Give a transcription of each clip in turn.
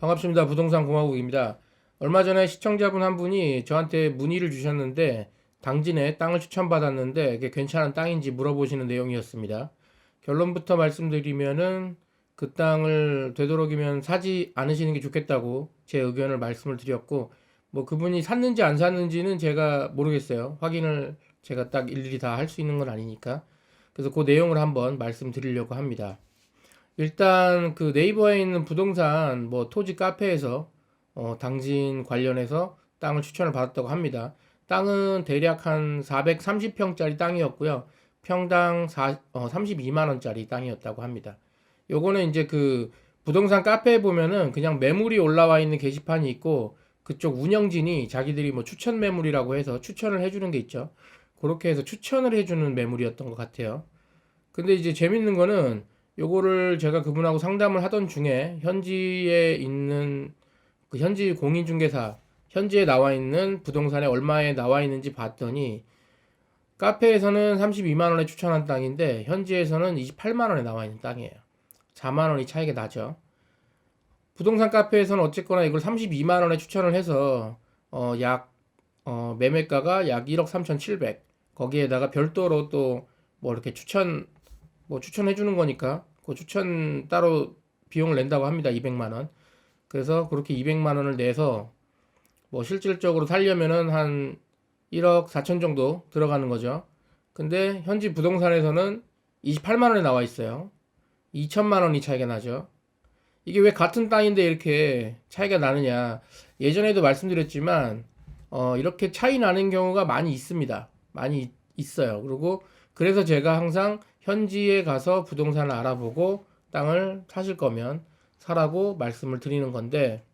반갑습니다. 부동산 공화국입니다. 얼마 전에 시청자분 한 분이 저한테 문의를 주셨는데 당진에 땅을 추천받았는데 이게 괜찮은 땅인지 물어보시는 내용이었습니다. 결론부터 말씀드리면은 그 땅을 되도록이면 사지 않으시는 게 좋겠다고 제 의견을 말씀을 드렸고 뭐 그분이 샀는지 안 샀는지는 제가 모르겠어요. 확인을 제가 딱 일일이 다 할 수 있는 건 아니니까. 그래서 그 내용을 한번 말씀드리려고 합니다. 일단 그 네이버에 있는 부동산 뭐 토지 카페에서 어, 당진 관련해서 땅을 추천을 받았다고 합니다. 땅은 대략 한 430평짜리 땅이었고요. 평당 4, 어, 32만 원짜리 땅이었다고 합니다. 요거는 이제 그 부동산 카페에 보면은 그냥 매물이 올라와 있는 게시판이 있고 그쪽 운영진이 자기들이 뭐 추천 매물이라고 해서 추천을 해주는 게 있죠. 그렇게 해서 추천을 해주는 매물이었던 것 같아요. 근데 이제 재밌는 거는 요거를 제가 그분하고 상담을 하던 중에 현지에 있는 그 현지 공인중개사 현지에 나와 있는 부동산에 얼마에 나와 있는지 봤더니 카페에서는 32만 원에 추천한 땅인데 현지에서는 28만 원에 나와 있는 땅이에요. 4만 원이 차이가 나죠. 부동산 카페에서는 어쨌거나 이걸 32만 원에 추천을 해서 어, 약 어, 매매가가 약 1억 3,700 거기에다가 별도로 또 뭐 이렇게 추천 뭐 추천해 주는 거니까 그 추천 따로 비용을 낸다고 합니다. 200만 원. 그래서 그렇게 200만 원을 내서 뭐 실질적으로 살려면은 한 1억 4천 정도 들어가는 거죠. 근데 현지 부동산에서는 28만 원에 나와 있어요. 2천만 원이 차이가 나죠. 이게 왜 같은 땅인데 이렇게 차이가 나느냐. 예전에도 말씀드렸지만, 어, 이렇게 차이 나는 경우가 많이 있습니다. 많이 있어요. 그리고 그래서 제가 항상 현지에 가서 부동산을 알아보고 땅을 사실 거면 사라고 말씀을 드리는 건데,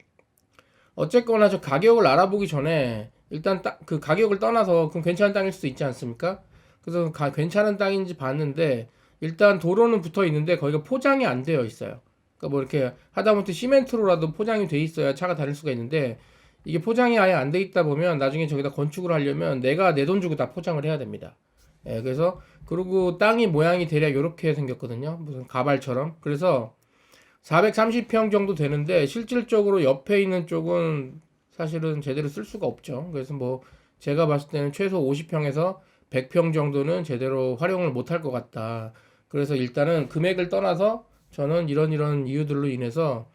어쨌거나 저 가격을 알아보기 전에 일단 따- 그 가격을 떠나서 그럼 괜찮은 땅일 수도 있지 않습니까? 그래서 가- 괜찮은 땅인지 봤는데 일단 도로는 붙어 있는데 거기가 포장이 안 되어 있어요. 그러니까 뭐 이렇게 하다못해 시멘트로라도 포장이 돼 있어야 차가 다닐 수가 있는데 이게 포장이 아예 안 돼 있다 보면 나중에 저기다 건축을 하려면 내가 내 돈 주고 다 포장을 해야 됩니다. 예, 그래서 그리고 땅이 모양이 대략 이렇게 생겼거든요. 무슨 가발처럼. 그래서 430평 정도 되는데 실질적으로 옆에 있는 쪽은 사실은 제대로 쓸 수가 없죠. 그래서 뭐 제가 봤을 때는 최소 50평에서 100평 정도는 제대로 활용을 못할 것 같다. 그래서 일단은 금액을 떠나서 저는 이런 이런 이유들로 인해서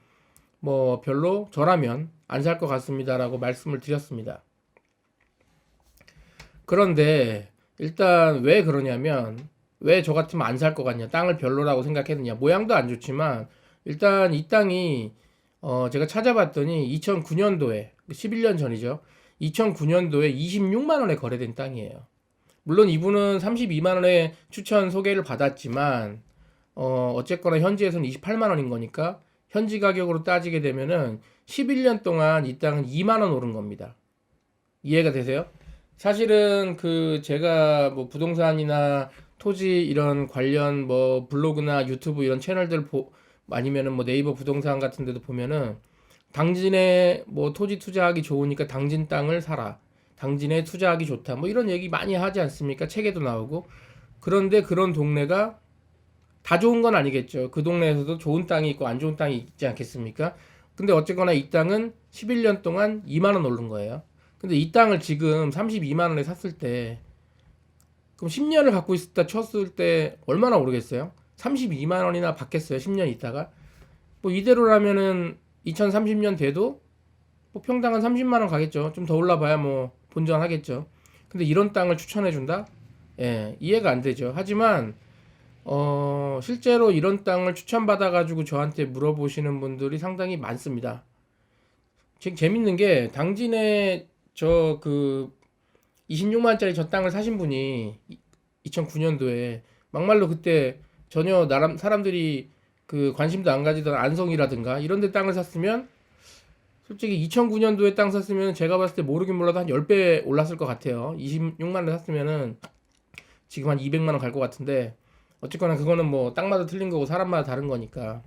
뭐 별로 저라면 안 살 것 같습니다라고 말씀을 드렸습니다. 그런데 일단 왜 그러냐면 왜 저 같으면 안 살 것 같냐 땅을 별로라고 생각했느냐. 모양도 안 좋지만 일단 이 땅이 어 제가 찾아봤더니 2009년도에 11년 전이죠. 2009년도에 26만 원에 거래된 땅이에요. 물론 이분은 32만 원에 추천 소개를 받았지만 어 어쨌거나 현지에서는 28만 원인 거니까 현지 가격으로 따지게 되면은 11년 동안 이 땅은 2만 원 오른 겁니다. 이해가 되세요? 사실은 그 제가 뭐 부동산이나 토지 이런 관련 뭐 블로그나 유튜브 이런 채널들 보 아니면은 뭐 네이버 부동산 같은 데도 보면은 당진에 뭐 토지 투자하기 좋으니까 당진 땅을 사라. 당진에 투자하기 좋다. 뭐 이런 얘기 많이 하지 않습니까? 책에도 나오고. 그런데 그런 동네가 다 좋은 건 아니겠죠. 그 동네에서도 좋은 땅이 있고 안 좋은 땅이 있지 않겠습니까? 근데 어쨌거나 이 땅은 11년 동안 2만 원 오른 거예요. 근데 이 땅을 지금 32만 원에 샀을 때 그럼 10년을 갖고 있었다 쳤을 때 얼마나 오르겠어요? 32만 원이나 받겠어요. 10년 있다가. 뭐 이대로라면은 2030년 돼도 뭐 평당 한 30만 원 가겠죠. 좀 더 올라봐야 뭐 본전 하겠죠. 근데 이런 땅을 추천해 준다? 예, 이해가 안 되죠. 하지만 어, 실제로 이런 땅을 추천받아 가지고 저한테 물어보시는 분들이 상당히 많습니다. 재- 재밌는 게 당진에 저 그 26만짜리 저 땅을 사신 분이 2009년도에 막말로 그때 전혀 나람 사람들이 그 관심도 안 가지던 안성이라든가 이런 데 땅을 샀으면 솔직히 2009년도에 땅 샀으면 제가 봤을 때 모르긴 몰라도 한 10배 올랐을 것 같아요. 26만 원 샀으면은 지금 한 200만 원 갈 것 같은데 어쨌거나 그거는 뭐 땅마다 틀린 거고 사람마다 다른 거니까.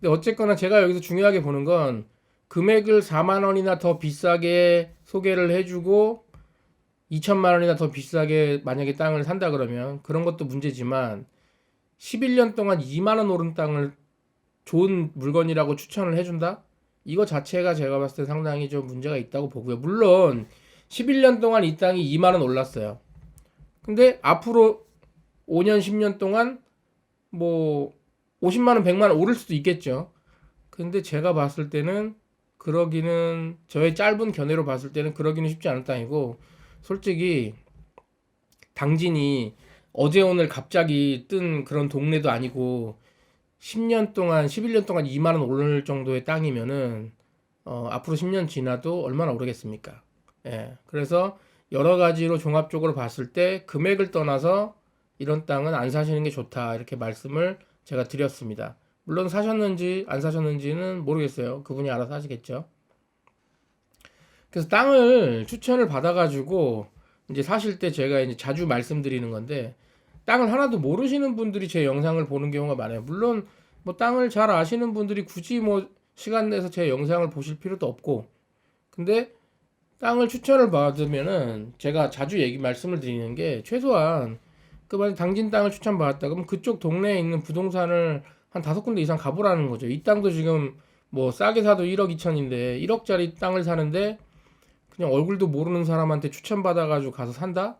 근데 어쨌거나 제가 여기서 중요하게 보는 건 금액을 4만 원이나 더 비싸게 소개를 해주고 2천만 원이나 더 비싸게 만약에 땅을 산다 그러면 그런 것도 문제지만 11년 동안 2만 원 오른 땅을 좋은 물건이라고 추천을 해준다? 이거 자체가 제가 봤을 때 상당히 좀 문제가 있다고 보고요. 물론 11년 동안 이 땅이 2만 원 올랐어요. 근데 앞으로 5년, 10년 동안 뭐 50만 원, 100만 원 오를 수도 있겠죠. 근데 제가 봤을 때는 그러기는 저의 짧은 견해로 봤을 때는 그러기는 쉽지 않은 땅이고 솔직히 당진이 어제 오늘 갑자기 뜬 그런 동네도 아니고 10년 동안 11년 동안 2만 원 오를 정도의 땅이면은 어, 앞으로 10년 지나도 얼마나 오르겠습니까? 예. 그래서 여러 가지로 종합적으로 봤을 때 금액을 떠나서 이런 땅은 안 사시는 게 좋다 이렇게 말씀을 제가 드렸습니다. 물론 사셨는지 안 사셨는지는 모르겠어요. 그분이 알아서 하시겠죠. 그래서 땅을 추천을 받아가지고 이제 사실 때 제가 이제 자주 말씀드리는 건데 땅을 하나도 모르시는 분들이 제 영상을 보는 경우가 많아요. 물론 뭐 땅을 잘 아시는 분들이 굳이 뭐 시간 내서 제 영상을 보실 필요도 없고 근데 땅을 추천을 받으면은 제가 자주 얘기 말씀을 드리는 게 최소한 그 만약 당진 땅을 추천받았다 그러면 그쪽 동네에 있는 부동산을 한 다섯 군데 이상 가보라는 거죠. 이 땅도 지금 뭐 싸게 사도 1억 2천인데 1억짜리 땅을 사는데 그냥 얼굴도 모르는 사람한테 추천받아가지고 가서 산다?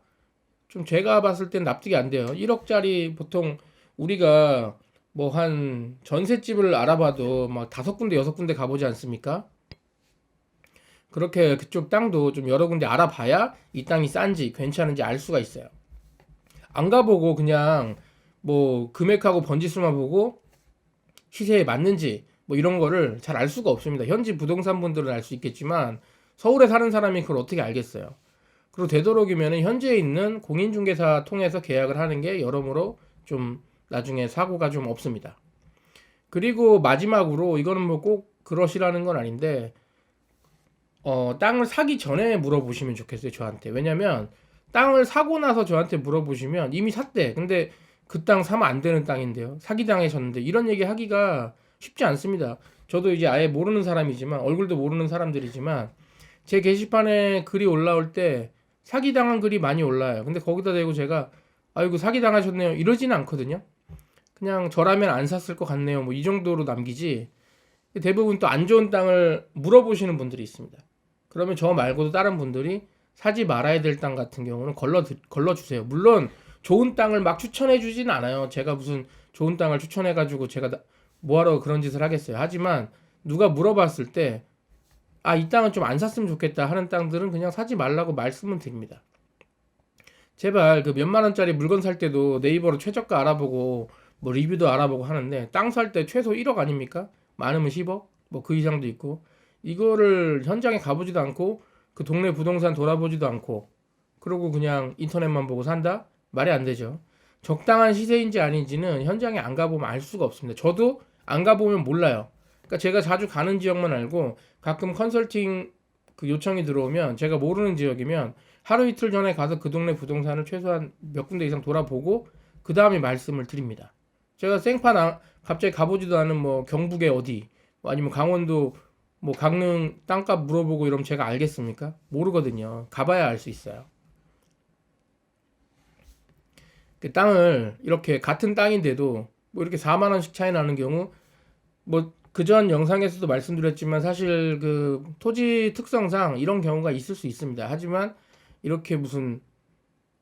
좀 제가 봤을 땐 납득이 안 돼요. 1억짜리 보통 우리가 뭐 한 전셋집을 알아봐도 막 다섯 군데 여섯 군데 가보지 않습니까? 그렇게 그쪽 땅도 좀 여러 군데 알아봐야 이 땅이 싼지 괜찮은지 알 수가 있어요. 안 가보고 그냥 뭐 금액하고 번지수만 보고 시세에 맞는지 뭐 이런 거를 잘 알 수가 없습니다. 현지 부동산 분들은 알 수 있겠지만 서울에 사는 사람이 그걸 어떻게 알겠어요? 그리고 되도록이면 현지에 있는 공인중개사 통해서 계약을 하는 게 여러모로 좀 나중에 사고가 좀 없습니다. 그리고 마지막으로 이거는 뭐 꼭 그러시라는 건 아닌데 어, 땅을 사기 전에 물어보시면 좋겠어요, 저한테. 왜냐면 땅을 사고 나서 저한테 물어보시면 이미 샀대. 근데 그 땅 사면 안 되는 땅인데요. 사기당하셨는데 이런 얘기 하기가 쉽지 않습니다. 저도 이제 아예 모르는 사람이지만 얼굴도 모르는 사람들이지만 제 게시판에 글이 올라올 때 사기당한 글이 많이 올라요. 근데 거기다 대고 제가 아이고 사기당하셨네요. 이러지는 않거든요. 그냥 저라면 안 샀을 것 같네요. 뭐 이 정도로 남기지. 대부분 또 안 좋은 땅을 물어보시는 분들이 있습니다. 그러면 저 말고도 다른 분들이 사지 말아야 될 땅 같은 경우는 걸러 걸러 주세요. 물론 좋은 땅을 막 추천해 주진 않아요. 제가 무슨 좋은 땅을 추천해 가지고 제가 나- 뭐하러 그런 짓을 하겠어요. 하지만 누가 물어봤을 때 아, 이 땅은 좀 안 샀으면 좋겠다 하는 땅들은 그냥 사지 말라고 말씀은 드립니다. 제발 그 몇만 원짜리 물건 살 때도 네이버로 최저가 알아보고 뭐 리뷰도 알아보고 하는데 땅 살 때 최소 1억 아닙니까? 많으면 10억? 뭐 그 이상도 있고 이거를 현장에 가보지도 않고 그 동네 부동산 돌아보지도 않고 그러고 그냥 인터넷만 보고 산다? 말이 안 되죠. 적당한 시세인지 아닌지는 현장에 안 가보면 알 수가 없습니다. 저도 안 가보면 몰라요. 그러니까 제가 자주 가는 지역만 알고 가끔 컨설팅 그 요청이 들어오면 제가 모르는 지역이면 하루 이틀 전에 가서 그 동네 부동산을 최소한 몇 군데 이상 돌아보고 그 다음에 말씀을 드립니다. 제가 생판 아- 갑자기 가보지도 않은 뭐 경북의 어디 뭐 아니면 강원도 뭐 강릉 땅값 물어보고 이러면 제가 알겠습니까? 모르거든요. 가봐야 알 수 있어요. 그 땅을 이렇게 같은 땅인데도 뭐 이렇게 4만 원씩 차이 나는 경우 뭐 그 전 영상에서도 말씀드렸지만 사실 그 토지 특성상 이런 경우가 있을 수 있습니다. 하지만 이렇게 무슨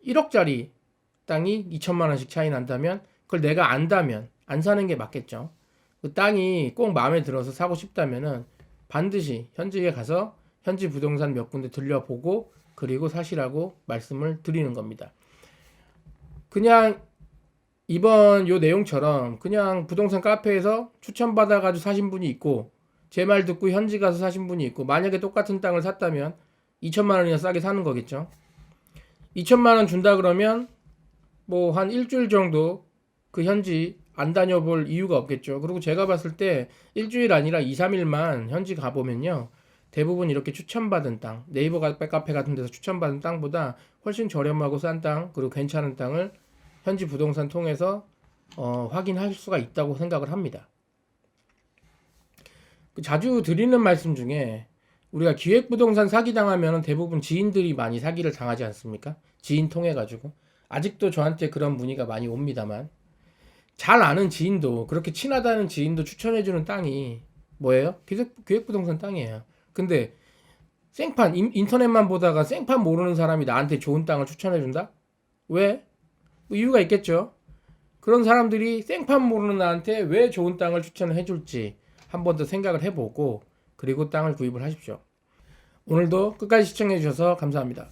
1억짜리 땅이 2천만 원씩 차이 난다면 그걸 내가 안다면 안 사는 게 맞겠죠. 그 땅이 꼭 마음에 들어서 사고 싶다면은 반드시 현지에 가서 현지 부동산 몇 군데 들려보고 그리고 사시라고 말씀을 드리는 겁니다. 그냥 이번 요 내용처럼 그냥 부동산 카페에서 추천받아가지고 사신 분이 있고 제 말 듣고 현지 가서 사신 분이 있고 만약에 똑같은 땅을 샀다면 2천만 원이나 싸게 사는 거겠죠. 2천만 원 준다 그러면 뭐 한 일주일 정도 그 현지 안 다녀볼 이유가 없겠죠. 그리고 제가 봤을 때 일주일 아니라 2, 3일만 현지 가보면요. 대부분 이렇게 추천받은 땅, 네이버 카페 같은 데서 추천받은 땅보다 훨씬 저렴하고 싼 땅, 그리고 괜찮은 땅을 현지 부동산 통해서 어, 확인할 수가 있다고 생각을 합니다. 그 자주 드리는 말씀 중에 우리가 기획 부동산 사기 당하면 대부분 지인들이 많이 사기를 당하지 않습니까? 지인 통해 가지고 아직도 저한테 그런 문의가 많이 옵니다만 잘 아는 지인도 그렇게 친하다는 지인도 추천해주는 땅이 뭐예요? 기획, 기획 부동산 땅이에요. 근데 생판 인- 인터넷만 보다가 생판 모르는 사람이 나한테 좋은 땅을 추천해 준다? 왜? 뭐 이유가 있겠죠. 그런 사람들이 생판 모르는 나한테 왜 좋은 땅을 추천해 줄지 한 번 더 생각을 해보고 그리고 땅을 구입을 하십시오. 오늘도 끝까지 시청해 주셔서 감사합니다.